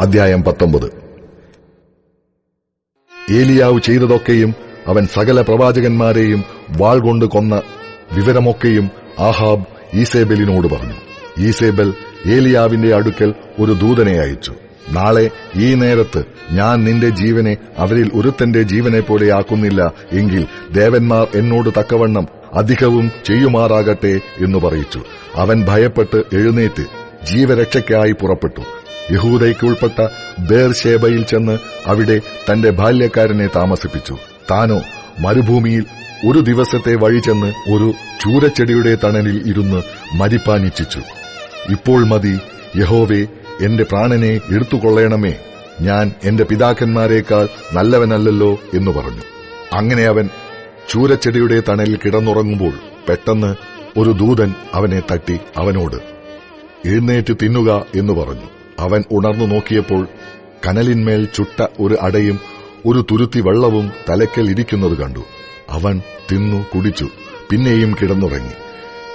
അധ്യായം പത്തൊമ്പത്. ഏലിയാവ് ചെയ്തതൊക്കെയും അവൻ സകല പ്രവാചകന്മാരെയും വാൾ കൊണ്ട് കൊന്ന വിവരമൊക്കെയും ആഹാബ് ഈസേബലിനോട് പറഞ്ഞു. ഈസേബൽ ഏലിയാവിന്റെ അടുക്കൽ ഒരു ദൂതനെ അയച്ചു. നാളെ ഈ നേരത്ത് ഞാൻ നിന്റെ ജീവനെ അവരിൽ ഒരുത്തന്റെ ജീവനെ പോലെ ആക്കുന്നില്ല എങ്കിൽ ദേവന്മാർ എന്നോട് തക്കവണ്ണം അധികവും ചെയ്യുമാറാകട്ടെ എന്ന് പറയിച്ചു. അവൻ ഭയപ്പെട്ട് എഴുന്നേറ്റ് ജീവരക്ഷയ്ക്കായി പുറപ്പെട്ടു. യഹൂദയ്ക്ക് ഉൾപ്പെട്ട ബേർഷേബയിൽ ചെന്ന് അവിടെ തന്റെ ബാല്യക്കാരനെ താമസിപ്പിച്ചു. താനോ മരുഭൂമിയിൽ ഒരു ദിവസത്തെ വഴി ചെന്ന് ഒരു ചൂരച്ചെടിയുടെ തണലിൽ ഇരുന്ന് മരിപ്പാനിച്ഛിച്ചു ഇപ്പോൾ മതി യഹോവേ എന്റെ പ്രാണനെ എടുത്തുകൊള്ളണമേ. ഞാൻ എന്റെ പിതാക്കന്മാരെക്കാൾ നല്ലവനല്ലല്ലോ എന്ന് പറഞ്ഞു. അങ്ങനെ അവൻ ചൂരച്ചെടിയുടെ തണലിൽ കിടന്നുറങ്ങുമ്പോൾ പെട്ടെന്ന് ഒരു ദൂതൻ അവനെ തട്ടി അവനോട് എഴുന്നേറ്റ് തിന്നുക എന്ന് പറഞ്ഞു. അവൻ ഉണർന്നു നോക്കിയപ്പോൾ കനലിന്മേൽ ചുട്ട ഒരു അടയും ഒരു തുരുത്തി വെള്ളവും തലയ്ക്കൽ ഇരിക്കുന്നത് കണ്ടു. അവൻ തിന്നു കുടിച്ചു പിന്നെയും കിടന്നുറങ്ങി.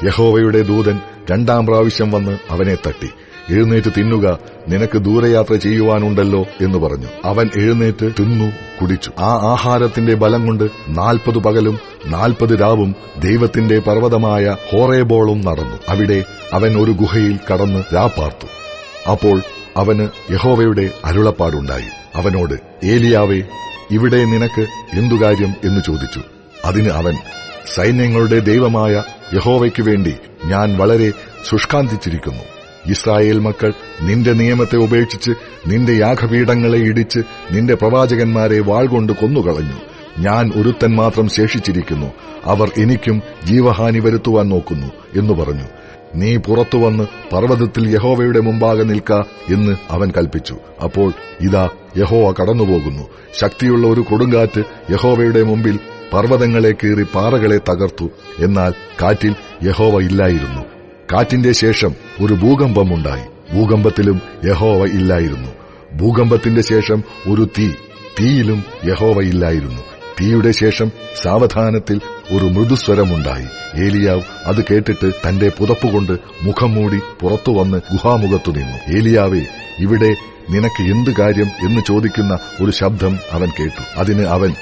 യഹോവയുടെ ദൂതൻ രണ്ടാം പ്രാവശ്യം വന്ന് അവനെ തട്ടി. എഴുന്നേറ്റ് തിന്നുക നിനക്ക് ദൂരയാത്ര ചെയ്യുവാനുണ്ടല്ലോ എന്ന് പറഞ്ഞു. അവൻ എഴുന്നേറ്റ് തിന്നു കുടിച്ചു. ആ ആഹാരത്തിന്റെ ബലം കൊണ്ട് നാൽപ്പത് പകലും നാൽപ്പത് രാവും ദൈവത്തിന്റെ പർവതമായ ഹോറേബോളും നടന്നു. അവിടെ അവൻ ഒരു ഗുഹയിൽ കടന്ന് രാപ്പാർത്തു അപ്പോൾ അവന് യഹോവയുടെ അരുളപ്പാടുണ്ടായി. അവനോട് ഏലിയാവേ ഇവിടെ നിനക്ക് എന്തു കാര്യം? എന്ന് ചോദിച്ചു. അതിന് അവൻ സൈന്യങ്ങളുടെ ദൈവമായ യഹോവയ്ക്കു വേണ്ടി ഞാൻ വളരെ ശുഷ്കാന്തിച്ചിരിക്കുന്നു. ഇസ്രായേൽ മക്കൾ നിന്റെ നിയമത്തെ ഉപേക്ഷിച്ച് നിന്റെ യാഗപീഠങ്ങളെ ഇടിച്ച് നിന്റെ പ്രവാചകന്മാരെ വാൾകൊണ്ട് കൊന്നുകളഞ്ഞു. ഞാൻ ഒരുത്തൻ മാത്രം ശേഷിച്ചിരിക്കുന്നു. അവർ എനിക്കും ജീവഹാനി വരുത്തുവാൻ നോക്കുന്നു എന്ന് പറഞ്ഞു. നീ പുറത്തു വന്ന് പർവതത്തിൽ യഹോവയുടെ മുമ്പാകെ നിൽക്ക എന്ന് അവൻ കൽപ്പിച്ചു. അപ്പോൾ ഇതാ യഹോവ കടന്നുപോകുന്നു. ശക്തിയുള്ള ഒരു കൊടുങ്കാറ്റ് യഹോവയുടെ മുമ്പിൽ പർവതങ്ങളെ കീറി പാറകളെ തകർത്തു. എന്നാൽ കാറ്റിൽ യഹോവ ഇല്ലായിരുന്നു. കാറ്റിന്റെ ശേഷം ഒരു ഭൂകമ്പമുണ്ടായി ഭൂകമ്പത്തിലും യഹോവ ഇല്ലായിരുന്നു. ഭൂകമ്പത്തിന്റെ ശേഷം ഒരു തീ. തീയിലും യഹോവ ഇല്ലായിരുന്നു. തീയുടെ ശേഷം സാവധാനത്തിൽ ഒരു മൃദുസ്വരമുണ്ടായി. ഏലിയാവ് അത് കേട്ടിട്ട് തന്റെ പുതപ്പുകൊണ്ട് മുഖം മൂടി പുറത്തുവന്ന് ഗുഹാമുഖത്തു നിന്നു. ഏലിയാവേ ഇവിടെ നിനക്ക് എന്ത് കാര്യം എന്ന് ചോദിക്കുന്ന ഒരു ശബ്ദം അവൻ കേട്ടു. അതിന് അവൻ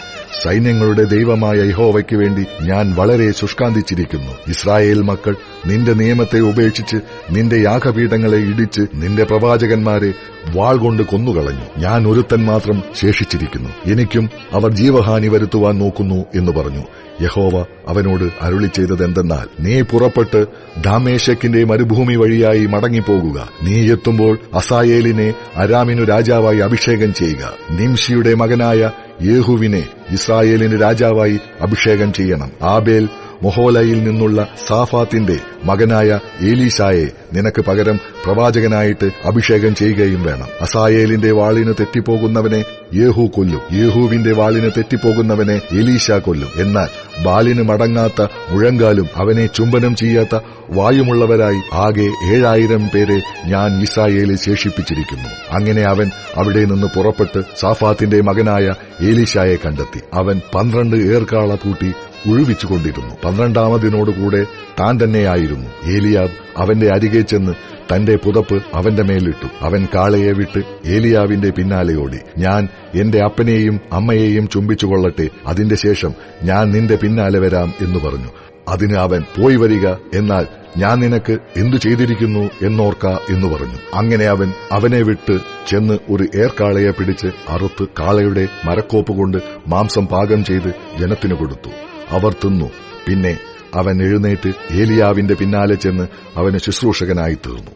സൈന്യങ്ങളുടെ ദൈവമായ യഹോവയ്ക്ക് വേണ്ടി ഞാൻ വളരെ ശുഷ്കാന്തിച്ചിരിക്കുന്നു. ഇസ്രായേൽ മക്കൾ നിന്റെ നിയമത്തെ ഉപേക്ഷിച്ച് നിന്റെ യാഗപീഠങ്ങളെ ഇടിച്ച് നിന്റെ പ്രവാചകന്മാരെ വാൾ കൊണ്ട് കൊന്നുകളഞ്ഞു. ഞാൻ ഒരുത്തൻ മാത്രം ശേഷിച്ചിരിക്കുന്നു. എനിക്കും അവർ ജീവഹാനി വരുത്തുവാൻ നോക്കുന്നു എന്ന് പറഞ്ഞു. യഹോവ അവനോട് അരുളി ചെയ്തതെന്തെന്നാൽ നീ പുറപ്പെട്ട് ദാമേശക്കിന്റെ മരുഭൂമി വഴിയായി മടങ്ങിപ്പോകുക. നീ എത്തുമ്പോൾ അസായേലിനെ അരാമിനു രാജാവായി അഭിഷേകം ചെയ്യുക. നിംഷിയുടെ മകനായ യേഹുവിനെ ഇസ്രായേലിന് രാജാവായി അഭിഷേകം ചെയ്യണം. ആബേൽ മൊഹോലയിൽ നിന്നുള്ള സാഫാത്തിന്റെ മകനായ ഏലീശായെ നിനക്ക് പകരം പ്രവാചകനായിട്ട് അഭിഷേകം ചെയ്യുകയും വേണം. അസായേലിന്റെ വാളിന് തെറ്റിപ്പോകുന്നവനെ യേഹു കൊല്ലും. യേഹുവിന്റെ വാളിന് തെറ്റിപ്പോകുന്നവനെ എലീശ കൊല്ലും. എന്നാൽ ബാലിന് മടങ്ങാത്ത മുഴങ്കാലും അവനെ ചുംബനം ചെയ്യാത്ത വായുമുള്ളവരായി ആകെ ഏഴായിരം പേരെ ഞാൻ ഇസ്രായേലിൽ ശേഷിപ്പിച്ചിരിക്കുന്നു. അങ്ങനെ അവൻ അവിടെ നിന്ന് പുറപ്പെട്ട് സാഫാത്തിന്റെ മകനായ ഏലീഷായെ കണ്ടെത്തി. അവൻ പന്ത്രണ്ട് ഏർക്കാള കൂട്ടി ഉഴുവിച്ചുകൊണ്ടിരുന്നു. പന്ത്രണ്ടാമതിനോടുകൂടെ താൻ തന്നെയായിരുന്നു. ഏലിയാബ് അവന്റെ അരികെ ചെന്ന് തന്റെ പുതപ്പ് അവന്റെ മേലിട്ടു. അവൻ കാളയെ വിട്ട് ഏലിയാവിന്റെ പിന്നാലെ ഓടി. ഞാൻ എന്റെ അപ്പനെയും അമ്മയെയും ചുംബിച്ചുകൊള്ളട്ടെ. അതിന്റെ ശേഷം ഞാൻ നിന്റെ പിന്നാലെ വരാം എന്ന് പറഞ്ഞു. അതിന് അവൻ പോയി വരിക. എന്നാൽ ഞാൻ നിനക്ക് എന്തു ചെയ്തിരിക്കുന്നു എന്നോർക്ക എന്ന് പറഞ്ഞു. അങ്ങനെ അവൻ അവനെ വിട്ട് ചെന്ന് ഒരു ഏർക്കാളയെ പിടിച്ച് അറുത്ത് കാളയുടെ മരക്കോപ്പ് കൊണ്ട് മാംസം പാകം ചെയ്ത് ജനത്തിനു കൊടുത്തു. അവർ തിന്നു. പിന്നെ അവൻ എഴുന്നേറ്റ് ഏലിയാവിന്റെ പിന്നാലെ ചെന്ന് അവന് ശുശ്രൂഷകനായി തീർന്നു.